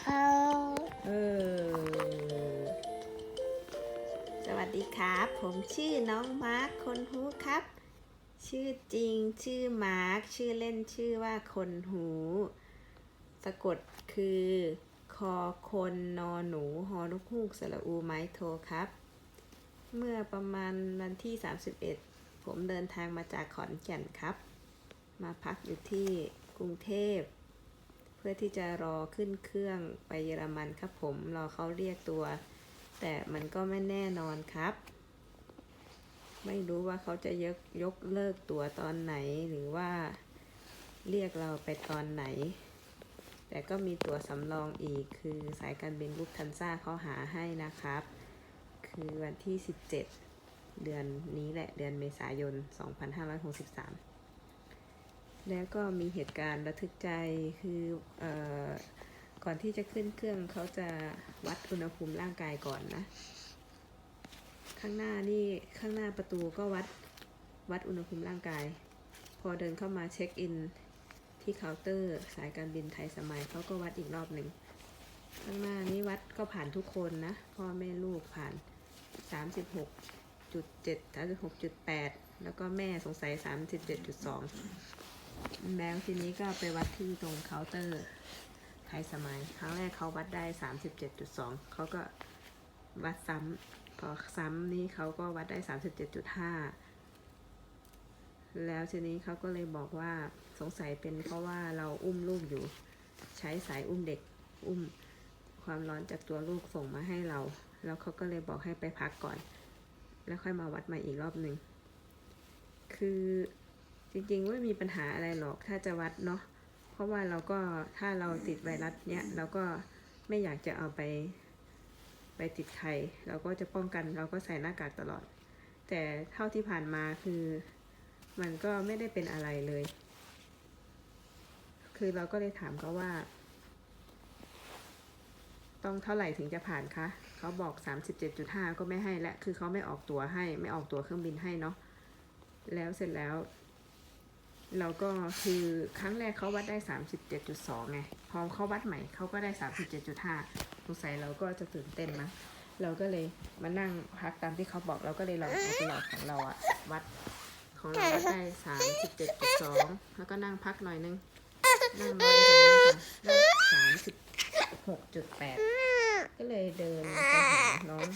เขาเออ สวัสดีครับ ผมชื่อน้องมาร์คคนหูครับ ชื่อจริงชื่อมาร์คชื่อเล่นชื่อว่าคนหู สะกดคือคอคนนอหนูฮอนุกฮูกสระอูไม้โทครับ เมื่อประมาณวันที่ 31 ผมเดินทางมาจากขอนแก่นครับ มาพักอยู่ที่กรุงเทพ พื่อที่จะรอขึ้นเครื่องไปเยอรมันครับผม รอเขาเรียกตัว แต่มันก็ไม่แน่นอนครับ ไม่รู้ว่าเขาจะยกยกเลิกตัวตอนไหนหรือว่าเรียกเราไปตอนไหน แต่ก็มีตั๋วสำรองอีกคือสายการบินลุกทันซ่าเขาหาให้นะครับ คือวันที่ 17 เดือนนี้แหละเดือนเมษายน 2563 แล้วก็มีเหตุการณ์ระทึกใจคืออก่อนที่จะขึ้นเครื่องเขาจะวัดอุณหภูมิร่างกายก่อนนะ ข้างหน้านี่ข้างหน้าประตูก็วัดวัดอุณหภูมิร่างกาย พอเดินเข้ามาเช็คอินที่เคาน์เตอร์ สายการบินไทยสมัยเขาก็วัดอีกรอบหนึ่งข้างหน้านี้วัดก็ผ่านทุกคนนะพ่อแม่ลูกผ่าน 36.7 36.8 แล้วก็แม่สงสัย 37.2 แล้วทีนี้ก็ไปวัดที่ตรงเคาน์เตอร์ไทยสมัย ครั้งแรกเขาวัดได้37.2เขาก็วัดซ้ำพอซ้ำนี่เขาก็วัดได้37.5แล้วทีนี้เขาก็เลยบอกว่าสงสัยเป็นเพราะว่าเราอุ้มลูกอยู่ ใช้สายอุ้มเด็กอุ้มความร้อนจากตัวลูกส่งมาให้เรา แล้วเขาก็เลยบอกให้ไปพักก่อน แล้วค่อยมาวัดใหม่อีกรอบหนึ่งคือ จริงๆไม่มีปัญหาอะไรหรอกถ้าจะวัดเนาะเพราะว่าเราก็ถ้าเราติดไวรัสเนี้ยเราก็ไม่อยากจะเอาไปไปติดใคร เราก็จะป้องกันเราก็ใส่หน้ากากตลอด แต่เท่าที่ผ่านมาคือมันก็ไม่ได้เป็นอะไรเลย คือเราก็เลยถามเขาว่า ต้องเท่าไหร่ถึงจะผ่านคะเขาบอก 37.5 ก็ไม่ให้และคือเขาไม่ออกตั๋วให้ไม่ออกตั๋วเครื่องบินให้เนาะแล้วเสร็จแล้ว เราก็คือครั้งแรกเขาวัดได้ 37.2 ไง พอเขาวัดใหม่เขาก็ได้ 37.5สงสัยเราก็จะตื่นเต้นนะเราก็เลยมานั่งพักตามที่เขาบอกเราก็เลยลองเอาตัวหลอดของเราอะวัดของเราวัดได้37.2แล้วก็นั่งพักหน่อยนึงนั่งรออีกหน่อยนึงค่ะได้สามสิบหกจุดแปดก็เลยเดินไปหาน้อง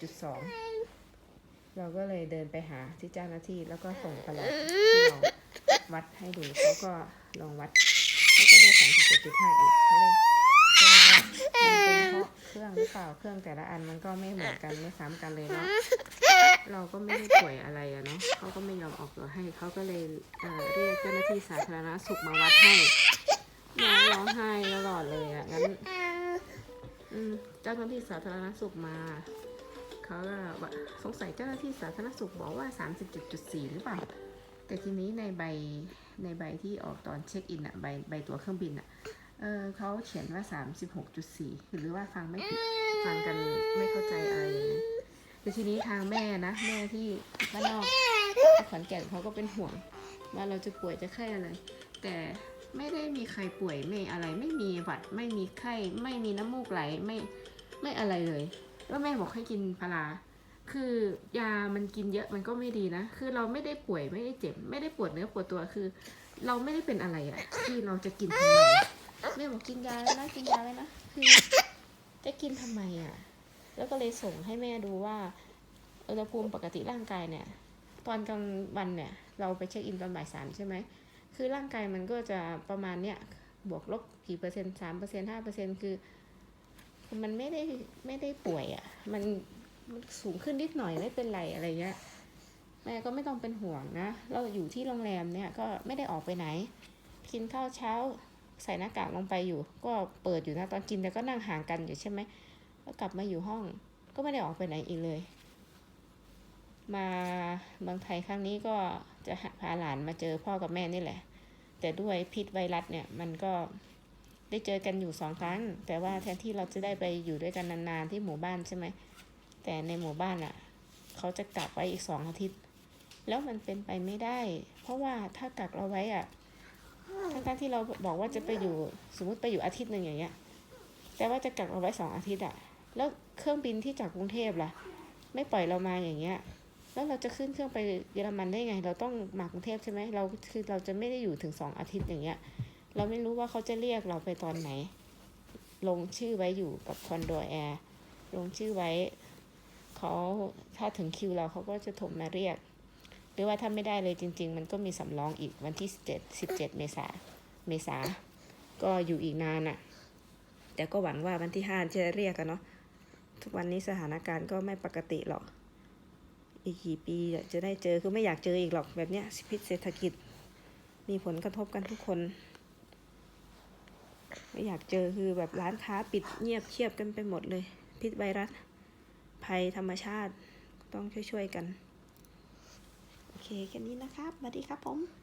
7.2 เราก็เลยเดินไปหาที่เจ้าหน้าที่แล้วก็ส่งไปแล้วที่เราวัดให้ดูเขาก็ลองวัดเขาก็ได้37.5อีกเขาเลยก็เลยว่ามันเป็นเพราะเครื่องหรือเปล่าเครื่องแต่ละอันมันก็ไม่เหมือนกันไม่ซ้ำกันเลยเนาะเราก็ไม่ได้ป่วยอะไรอะเนาะเขาก็ไม่ยอมออกตัวให้เขาก็เลยเเรียกเจ้าหน้าที่สาธารณสุขมาวัดให้น้องร้องไห้ตลอดเลยอะงั้นเจ้าหน้าที่สาธารณสุขมา เขาก็ว่าสงสัยเจ้าหน้าที่สาธารณสุขบอกว่า 37.4 หรือเปล่า แต่ทีนี้ในใบในใบที่ออกตอนเช็คอินอะใบใบตั๋วเครื่องบินอะเออเขาเขียนว่า 36.4 หรือว่าฟังไม่ผิดฟังกันไม่เข้าใจอะไรอย่างนี้แต่ทีนี้ทางแม่นะ แม่ที่บ้านนอกขอนแก่นเขาก็เป็นห่วง ว่าเราจะป่วยจะไข้อะไร แต่ไม่ได้มีใครป่วยไม่อะไร ไม่มีหวัด ไม่มีไข้ ไม่มีน้ำมูกไหล ไม่ ไม่อะไรเลย แล้วแม่บอกให้กินพาราคือยามันกินเยอะมันก็ไม่ดีนะ คือเราไม่ได้ป่วยไม่ได้เจ็บ ไม่ได้ปวดเนื้อปวดตัวคือ เราไม่ได้เป็นอะไรอะที่เราจะกินทำไมแม่บอกกินยาแล้วนะกินยาแล้วนะคือจะกินทำไมอะแล้วก็เลยส่งให้แม่ดูว่าอุณหภูมิปกติร่างกายเนี่ย ตอนกลางวันเนี่ย เราไปเช็คอินตอนบ่ายสามใช่ไหมคือร่างกายมันก็จะประมาณเนี้ยบวกลบกี่เปอร์เซ็นต์สามเปอร์เซ็นต์ห้าเปอร์เซ็นต์คือคือ มันไม่ได้ไม่ได้ป่วยอะ่ะ มันมันสูงขึ้นนิดหน่อยไม่เป็นไรอะไรเงี้ยแม่ก็ไม่ต้องเป็นห่วงนะ เราอยู่ที่โรงแรมเนี่ยก็ไม่ได้ออกไปไหน กินข้าวเช้าใส่หน้ากากลงไปอยู่ ก็เปิดอยู่นะตอนกินแต่ก็นั่งห่างกันอยู่ใช่ไหมก็กลับมาอยู่ห้อง ก็ไม่ได้ออกไปไหนอีกเลย มาเมืองไทยครั้งนี้ก็จะพาหลานมาเจอพ่อกับแม่นี่แหละ แต่ด้วยพิษไวรัสเนี่ยมันก็ ได้เจอกันอยู่สองครั้ง แต่ว่าแทนที่เราจะได้ไปอยู่ด้วยกันนานๆที่หมู่บ้านใช่ไหมแต่ในหมู่บ้านอะ เขาจะกลับไว้อีกสองอาทิตย์ แล้วมันเป็นไปไม่ได้ เพราะว่าถ้ากักเราไว้อะทั้งๆที่เราบอกว่าจะไปอยู่สมมติไปอยู่อาทิตย์หนึ่งอย่างเงี้ย แต่ว่าจะกักเราไว้สองอาทิตย์อะแล้วเครื่องบินที่จากกรุงเทพล่ะ ไม่ปล่อยเรามาอย่างเงี้ยแล้วเราจะขึ้นเครื่องไปเยอรมันได้ไง เราต้องมากรุงเทพใช่ไหมเราคือเราจะไม่ได้อยู่ถึงสองอาทิตย์อย่างเงี้ย เราไม่รู้ว่าเขาจะเรียกเราไปตอนไหน ลงชื่อไว้อยู่กับคอนโดแอร์ลงชื่อไว้เขาถ้าถึงคิวเราเขาก็จะโทรมาเรียก หรือว่าถ้าไม่ได้เลยจริง ๆ มันก็มีสำรองอีกวันที่สิบเจ็ดสิบเจ็ดเมษาเมษาก็อยู่อีกนานอะ่ะ แต่ก็หวังว่าวันที่ห้าจะเรียกกันเนาะทุกวันนี้สถานการณ์ก็ไม่ปกติหรอก อีกกี่ปีจะได้เจอคือไม่อยากเจออีกหรอกแบบเนี้ยพิษเศรษฐกิจ มีผลกระทบกันทุกคน ไม่อยากเจอคือแบบร้านค้าปิดเงียบเชียบกันไปหมดเลย พิษไวรัส ภัยธรรมชาติต้องช่วยๆกัน โอเคแค่นี้นะครับสวัสดีครับผม